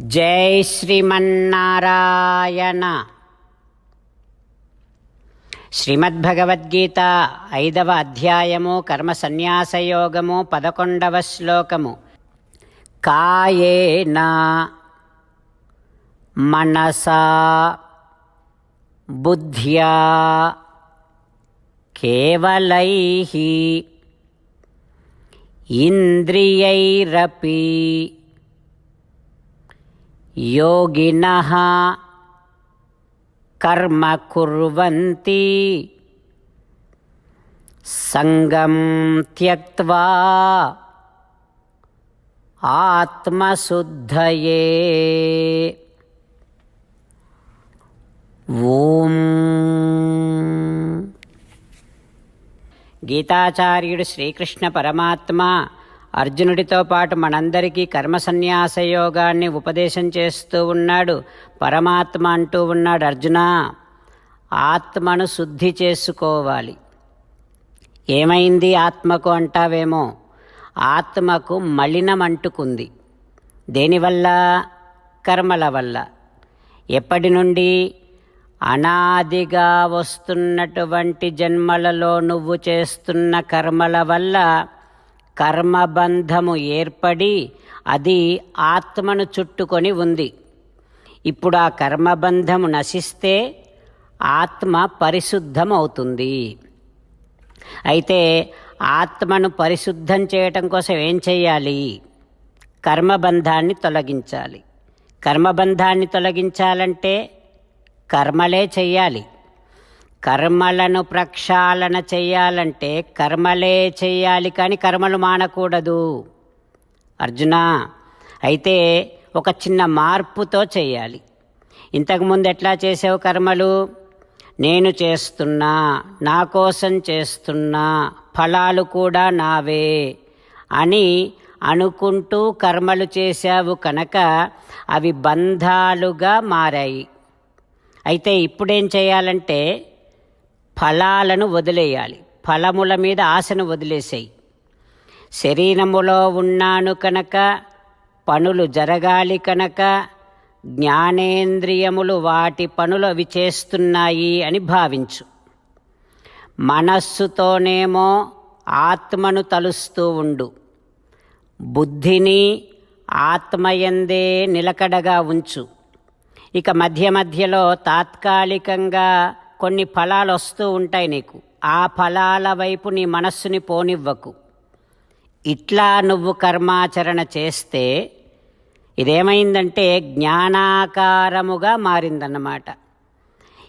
జై శ్రీమన్నారాయణ. శ్రీమద్భగవద్గీత ఐదవ అధ్యాయము కర్మ సన్యాసయోగము పదకొండవ శ్లోకము. కాయేన మనసా బుద్ధ్యా కేవలై ఇంద్రియైరపి योगिनः कर्म कुर्वन्ति सङ्गं त्यक्त्वा आत्मशुद्धये ॐ గీతాచార్యుడు శ్రీకృష్ణ పరమాత్మ అర్జునుడితో పాటు మనందరికీ కర్మ సన్యాస యోగాన్ని ఉపదేశం చేస్తూ ఉన్నాడు. పరమాత్మ అంటూ ఉన్నాడు అర్జున. ఆత్మను శుద్ధి చేసుకోవాలి. ఏమైంది ఆత్మకు అంటావేమో? ఆత్మకు మలినం అంటుకుంది. దేనివల్ల? కర్మల వల్ల. ఎప్పటి నుండి? అనాదిగా వస్తున్నటువంటి జన్మలలో నువ్వు చేస్తున్న కర్మల వల్ల కర్మబంధము ఏర్పడి అది ఆత్మను చుట్టుకొని ఉంది. ఇప్పుడు ఆ కర్మబంధము నశిస్తే ఆత్మ పరిశుద్ధమవుతుంది. అయితే ఆత్మను పరిశుద్ధం చేయటం కోసం ఏం చేయాలి కర్మబంధాన్ని తొలగించాలి. కర్మబంధాన్ని తొలగించాలంటే కర్మలే చెయ్యాలి. కర్మలను ప్రక్షాళన చెయ్యాలంటే కర్మలే చెయ్యాలి కానీ కర్మలు మానకూడదు. అర్జున అయితే ఒక చిన్న మార్పుతో చేయాలి ఇంతకుముందు ఎట్లా చేసావు కర్మలు? నేను చేస్తున్నా నా కోసం చేస్తున్నా ఫలాలు కూడా నావే అని అనుకుంటూ కర్మలు చేశావు కనుక అవి బంధాలుగా మారాయి. అయితే ఇప్పుడేం చేయాలంటే ఫలాలను వదిలేయాలి. ఫలముల మీద ఆశను వదిలేసేయి. శరీరములో ఉన్నాను కనుక పనులు జరగాలి కనుక జ్ఞానేంద్రియములు వాటి పనులు అవి చేస్తున్నాయి అని భావించు. మనస్సుతోనేమో ఆత్మను తలుస్తూ ఉండు. బుద్ధిని ఆత్మయందే నిలకడగా ఉంచు. ఇక మధ్య మధ్యలో తాత్కాలికంగా కొన్ని ఫలాలు వస్తూ ఉంటాయి నీకు. ఆ ఫలాల వైపు నీ మనస్సుని పోనివ్వకు. ఇట్లా నువ్వు కర్మాచరణ చేస్తే ఇదేమైందంటే జ్ఞానాకారముగా మారిందన్నమాట.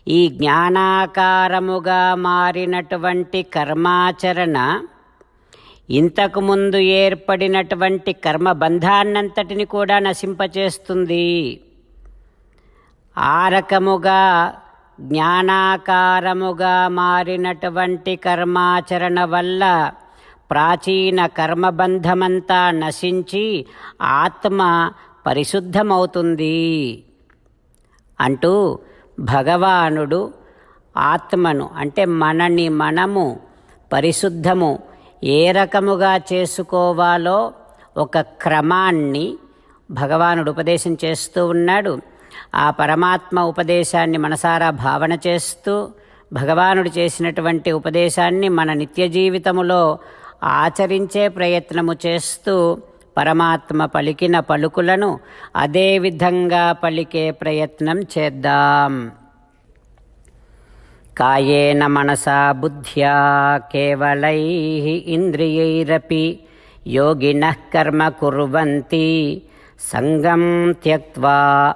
ఈ జ్ఞానాకారముగా మారినటువంటి కర్మాచరణ ఇంతకుముందు ఏర్పడినటువంటి కర్మబంధాన్నంతటిని కూడా నశింపచేస్తుంది. ఆ రకముగా జ్ఞానాకారముగా మారినటువంటి కర్మాచరణ వల్ల ప్రాచీన కర్మబంధమంతా నశించి ఆత్మ పరిశుద్ధమవుతుంది. అంటూ భగవానుడు ఆత్మను అంటే మనని మనము పరిశుద్ధము ఏ రకముగా చేసుకోవాలో ఒక క్రమాన్ని భగవానుడు ఉపదేశం చేస్తూ ఉన్నాడు. ఆ పరమాత్మ ఉపదేశాన్ని మనసారా భావన చేస్తూ భగవానుడు చేసినటువంటి ఉపదేశాన్ని మన నిత్య జీవితములో ఆచరించే ప్రయత్నము చేస్తూ పరమాత్మ పలికిన పలుకులను అదే విధంగా పలికే ప్రయత్నం చేద్దాం. కాయేన మనసా బుద్ధ్యా కేవలై ఇంద్రియైరపి యోగిన కర్మ కుర్వంతి సంగం త్యక్వా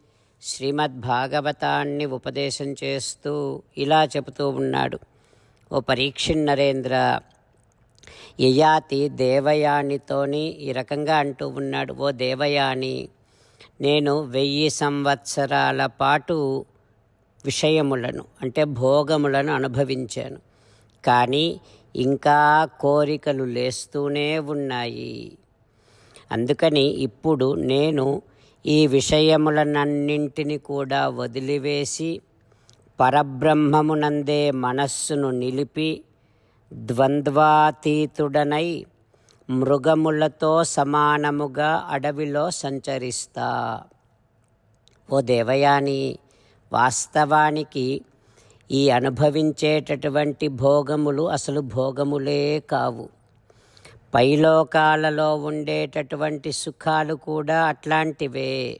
శ్రీమద్భాగవతాన్ని ఉపదేశం చేస్తూ ఇలా చెబుతూ ఉన్నాడు. ఓ పరీక్షిన్నరేంద్ర యయాతి దేవయానితోని ఈ రకంగా అంటూ ఉన్నాడు. ఓ దేవయాని నేను వెయ్యి సంవత్సరాల పాటు విషయములను అంటే భోగములను అనుభవించాను. కానీ ఇంకా కోరికలు లేస్తూనే ఉన్నాయి. అందుకని ఇప్పుడు నేను ఈ విషయములనన్నింటిని కూడా వదిలివేసి పరబ్రహ్మమునందే మనస్సును నిలిపి ద్వంద్వాతీతుడనై మృగములతో సమానముగా అడవిలో సంచరిస్తా. ఓ దేవయాని వాస్తవానికి ఈ అనుభవించేటటువంటి భోగములు అసలు భోగములే కావు. పైలోకాలలో ఉండేటటువంటి సుఖాలు కూడా అట్లాంటివే.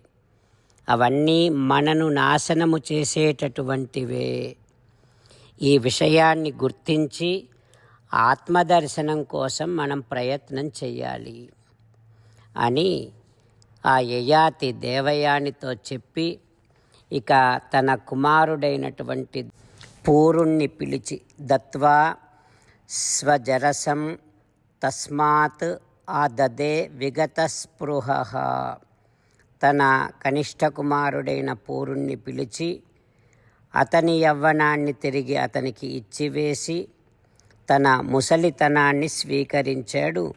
అవన్నీ మనను నాశనము చేసేటటువంటివే. ఈ విషయాన్ని గుర్తించి ఆత్మదర్శనం కోసం మనం ప్రయత్నం చేయాలి అని ఆ యయాతి దేవయానితో చెప్పి ఇక తన కుమారుడైనటువంటి పూరుణ్ణి పిలిచి దత్వా స్వజరసం తస్మాత్ ఆ దదే విగత స్పృహ తన కనిష్ట కుమారుడైన పూరుణ్ణి పిలిచి అతని యవ్వనాన్ని తిరిగి అతనికి ఇచ్చివేసి తన ముసలితనాన్ని స్వీకరించాడు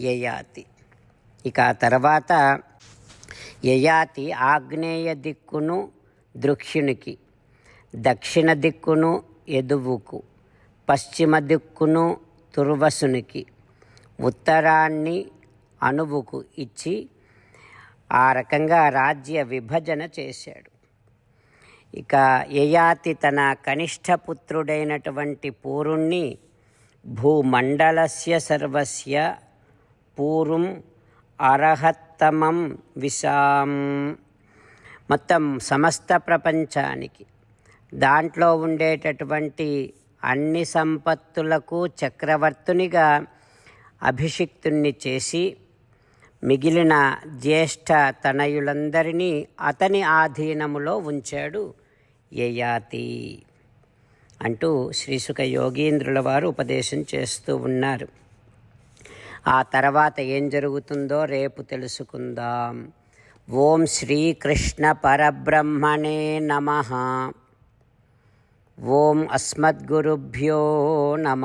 యయాతి. ఇక ఆ తర్వాత యయాతి ఆగ్నేయ దిక్కును దృక్షునికి దక్షిణ దిక్కును ఎదువుకు పశ్చిమ దిక్కును తుర్వసునికి ఉత్తరాన్ని అనువుకు ఇచ్చి ఆ రకంగా రాజ్య విభజన చేశాడు. ఇక యయాతి తన కనిష్ట పుత్రుడైనటువంటి పూరుణ్ణి భూమండలస్య సర్వస్య పూర్వం అర్హత్తమం విశాం. మొత్తం సమస్త ప్రపంచానికి దాంట్లో ఉండేటటువంటి అన్ని సంపత్తులకు చక్రవర్తునిగా అభిషిక్తుణ్ణి చేసి మిగిలిన జ్యేష్ఠ తనయులందరినీ అతని ఆధీనములో ఉంచాడు యయాతి అంటూ శ్రీసుఖ యోగీంద్రుల వారు ఉపదేశం చేస్తూ ఉన్నారు. ఆ తర్వాత ఏం జరుగుతుందో రేపు తెలుసుకుందాం. ఓం శ్రీకృష్ణ పరబ్రహ్మణే నమ. ఓం అస్మద్గురుభ్యో నమ.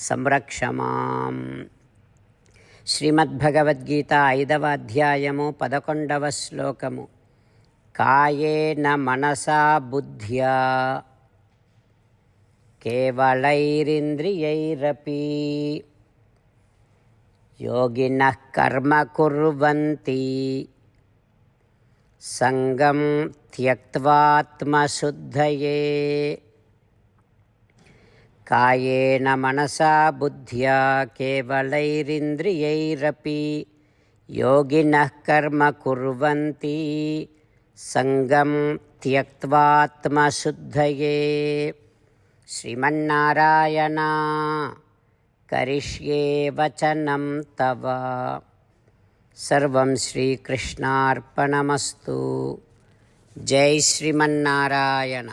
సంరక్ష మాం శ్రీమద్భగవద్గీత ఐదవ అధ్యాయము పదకొండవ శ్లోకము. కాయేన మనసా బుద్ధ్యా. కేవలైరింద్రియైరపి. యోగిన కర్మ కుర్వంతి. సంగం త్యక్వాత్మశుద్ధయే కాయేన మనసా బుద్ధ్యా కేవలైరింద్రియైరపి యోగిన కర్మ కుర్వంతి సంగం త్యక్వాత్మశుద్ధయే శ్రీమన్నారాయణ కరిష్యే వచనం తవ. సర్వం శ్రీకృష్ణార్పణమస్తు. జై శ్రీమన్నారాయణ.